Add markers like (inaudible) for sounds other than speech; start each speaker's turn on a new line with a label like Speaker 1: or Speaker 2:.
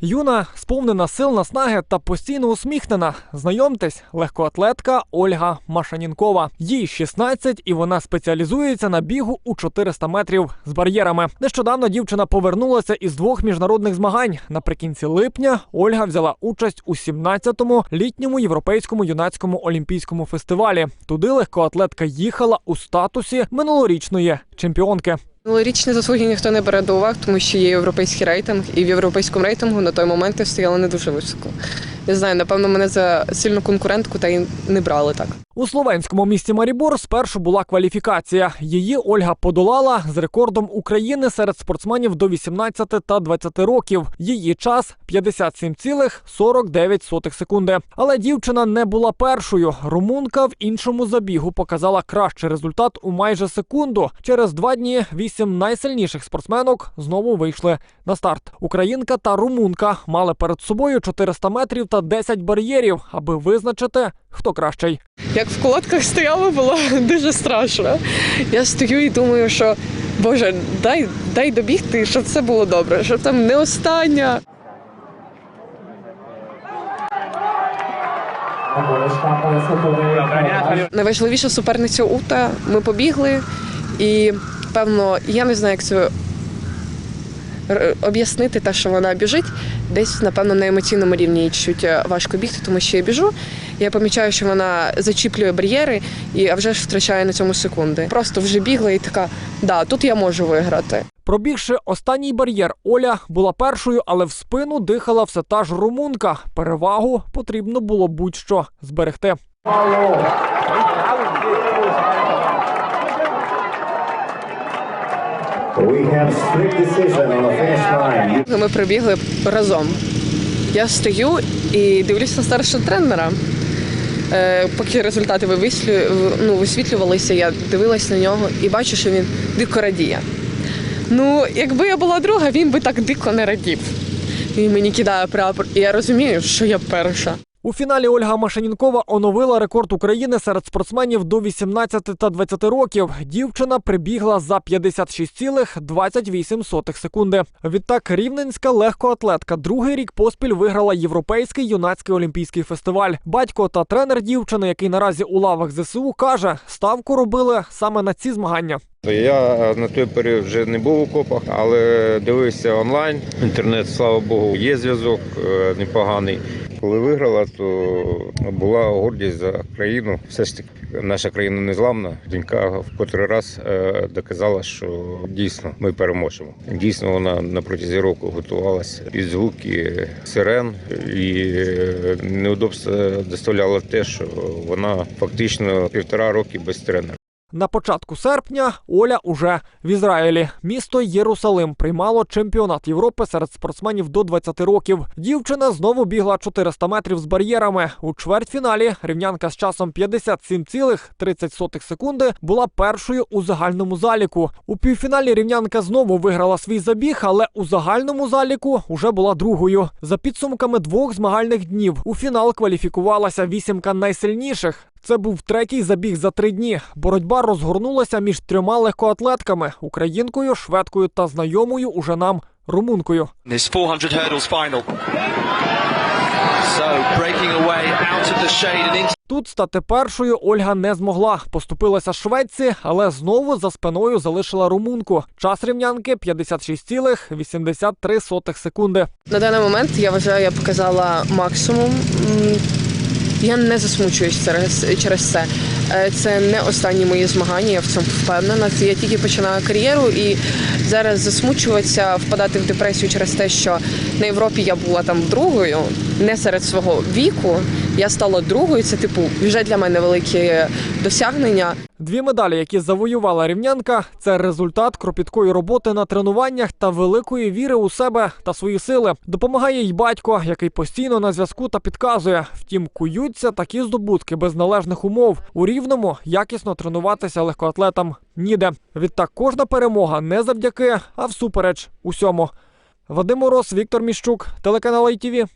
Speaker 1: Юна, сповнена сил, наснаги та постійно усміхнена. Знайомтесь, легкоатлетка Ольга Машанінкова. Їй 16 і вона спеціалізується на бігу у 400 метрів з бар'єрами. Нещодавно дівчина повернулася із двох міжнародних змагань. Наприкінці липня Ольга взяла участь у 17-му літньому європейському юнацькому олімпійському фестивалі. Туди легкоатлетка їхала у статусі минулорічної чемпіонки.
Speaker 2: Минулорічні заслуги ніхто не бере до уваги, тому що є європейський рейтинг, і в європейському рейтингу на той момент я стояла не дуже високо. Не знаю, напевно, мене за сильну конкурентку та й не брали так.
Speaker 1: У словенському місті Марібор спершу була кваліфікація. Її Ольга подолала з рекордом України серед спортсменів до 18 та 20 років. Її час 57,49 секунди. Але дівчина не була першою. Румунка в іншому забігу показала кращий результат у майже секунду. Через два дні вісім найсильніших спортсменок знову вийшли на старт. Українка та румунка мали перед собою 400 метрів та 10 бар'єрів, аби визначити, хто кращий.
Speaker 2: Як в колодках стояла, було (laughs) дуже страшно. Я стою і думаю, що Боже, дай, дай добігти, щоб це було добре, щоб там не остання. Найважливіша суперниця Ута. Ми побігли, і певно, я не знаю, як це об'яснити те, що вона біжить. Десь, напевно, на емоційному рівні їй чуть е, важко бігти, тому що я біжу. Я помічаю, що вона зачіплює бар'єри і а вже ж втрачає на цьому секунди. Просто вже бігла і така, да, тут я можу виграти.
Speaker 1: Пробігши останній бар'єр, Оля була першою, але в спину дихала все та ж румунка. Перевагу потрібно було будь-що зберегти.
Speaker 3: Line.
Speaker 2: Ми прибігли разом. Я стою і дивлюся на старшого тренера. Е, поки результати ну, висвітлювалися, я дивилась на нього і бачу, що він дико радіє. Ну, якби я була друга, він би так дико не радів. Він мені кидає прапор, і я розумію, що я перша.
Speaker 1: У фіналі Ольга Машанінкова оновила рекорд України серед спортсменів до 18 та 20 років. Дівчина прибігла за 56,28 секунди. Відтак рівненська легкоатлетка другий рік поспіль виграла європейський юнацький олімпійський фестиваль. Батько та тренер дівчини, який наразі у лавах ЗСУ, каже, ставку робили саме на ці змагання.
Speaker 4: Я е, на той період вже не був у копах, але дивився онлайн. Інтернет, слава Богу, є зв'язок е, непоганий. Коли виграла, то була гордість за країну. Все ж таки, наша країна незламна. Донька в котрий раз е, доказала, що дійсно ми переможемо. Дійсно, вона на протязі року готувалася під звуки сирен, і е, неудобство доставляло те, що вона фактично півтора роки без тренера.
Speaker 1: На початку серпня Оля уже в Ізраїлі. Місто Єрусалим приймало чемпіонат Європи серед спортсменів до 20 років. Дівчина знову бігла 400 метрів з бар'єрами. У чвертьфіналі рівнянка з часом 57,30 секунди була першою у загальному заліку. У півфіналі рівнянка знову виграла свій забіг, але у загальному заліку уже була другою. За підсумками двох змагальних днів у фінал кваліфікувалася вісімка найсильніших. Це був третій забіг за три дні. Боротьба розгорнулася між трьома легкоатлетками українкою, шведкою та знайомою уже нам румункою.
Speaker 5: This 400 hurdles final. So breaking away out of the shade and into
Speaker 1: Тут стати першою Ольга не змогла. Поступилася Шведці, але знову за спиною залишила румунку. Час рівнянки 56,83 секунди.
Speaker 2: На даний момент я вважаю, я показала максимум. Я не засмучуюсь через, через це. Е, Це не останні мої змагання, я в цьому впевнена. Я тільки починаю кар'єру і зараз засмучуватися, впадати в депресію через те, що на Європі я була там другою, не серед свого віку. Я стала другою. Це типу вже для мене велике досягнення.
Speaker 1: Дві медалі, які завоювала рівнянка, це результат кропіткої роботи на тренуваннях та великої віри у себе та свої сили. Допомагає й батько, який постійно на зв'язку та підказує. Втім, куються такі здобутки без належних умов. У рівному якісно тренуватися легкоатлетам ніде. Відтак кожна перемога не завдяки, а всупереч усьому. Вадим Мороз, Віктор Міщук, телеканал ITV.